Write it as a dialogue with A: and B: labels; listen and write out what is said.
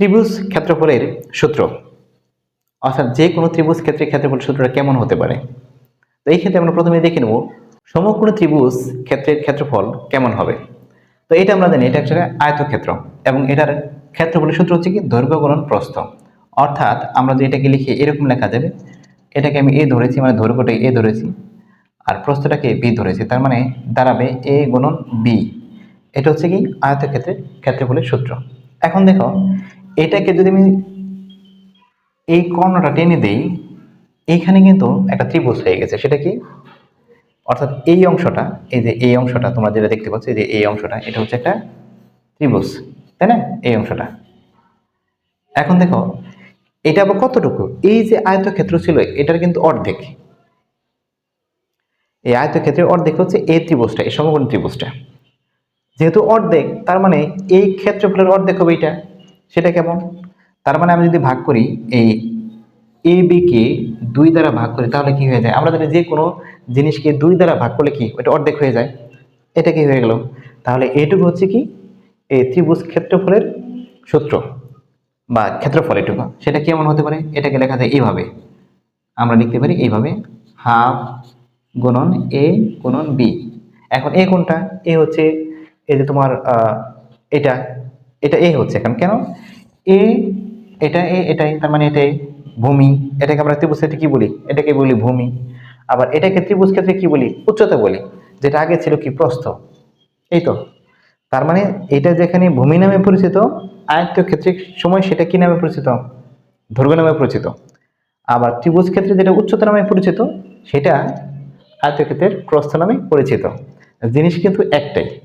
A: ত্রিভুজ ক্ষেত্রফলের সূত্র। অর্থাৎ যে কোনো ত্রিভুজ ক্ষেত্রে ক্ষেত্রফল সূত্রটা কেমন হতে পারে? তো এই ক্ষেত্রে আমরা প্রথমে দেখে নেব সমগ্র ত্রিভুজ ক্ষেত্রের ক্ষেত্রফল কেমন হবে। তো এটা আমরা জানি, এটা একটা আয়তক্ষেত্র এবং এটার ক্ষেত্রফলের সূত্র হচ্ছে কি? দৈর্ঘ্য গুণন প্রস্থ। অর্থাৎ আমরা যদি এটাকে লিখি, এরকম লেখা যাবে, এটাকে আমি এ ধরেছি মানে দৈর্ঘ্যটাকে এ ধরেছি, আর প্রস্থটাকে বি ধরেছি, তার মানে দাঁড়াবে এ গুণন বি। এটা হচ্ছে কি? আয়তক্ষেত্রের ক্ষেত্রফলের সূত্র। এখন দেখো এটাকে যদি আমি এই কর্ণটা টেনে দেই, এইখানে কিন্তু একটা ত্রিভুজ হয়ে গেছে। সেটা কি? অর্থাৎ এই অংশটা, এই যে এই অংশটা তোমরা যেটা দেখতে পাচ্ছ যে এই অংশটা, এটা হচ্ছে একটা ত্রিভুজ, তাই না? এই অংশটা। এখন দেখো, এটা আবার কতটুকু? এই যে আয়তক্ষেত্র ছিল, এটার কিন্তু অর্ধেক। এই আয়তক্ষেত্রের অর্ধেক হচ্ছে এই ত্রিভুজটা, এই সমকোণ ত্রিভুজটা। যেহেতু অর্ধেক, তার মানে এই ক্ষেত্রফলের অর্ধেক হবে এটা সেটা কেমন? তার মানে আমি যদি ভাগ করি এই এ বিকে দুই দ্বারা ভাগ করি, তাহলে কি হয়ে যায়? আমরা জানি যে কোনো জিনিসকে দুই দ্বারা ভাগ করলে কি? ওটা অর্ধেক হয়ে যায়। এটা কি হয়ে গেল? তাহলে এটুকু হচ্ছে কি? এই ত্রিভুজ ক্ষেত্রফলের সূত্র বা ক্ষেত্রফল এটুকু। সেটা কেমন হতে পারে? এটাকে লেখা যায় এইভাবে। আমরা লিখতে পারি এইভাবে, হাফ গুণন এ গুণন বি এখন এ কোনটা? এ হচ্ছে এই যে তোমার এটা। এটা এ হচ্ছে এখন। কেন? এ, এটা এ এটাই তার মানে এটাই ভূমি। এটাকে আমরা ত্রিভুজ ক্ষেত্রে কি বলি? এটাকে বলি ভূমি। আবার এটাকে ত্রিভুজ ক্ষেত্রে কি বলি? উচ্চতা বলি। যেটা আগে ছিল কি? প্রস্থ। এই তো। তার মানে এটা যেখানে ভূমি নামে পরিচিত আয়ত্ত ক্ষেত্রে সময় সেটা কি নামে পরিচিত? দৈর্ঘ্য নামে পরিচিত। আবার ত্রিভুজ ক্ষেত্রে যেটা উচ্চতা নামে পরিচিত, সেটা আয়তক্ষেত্রের প্রস্থ নামে পরিচিত। জিনিস কিন্তু একটাই।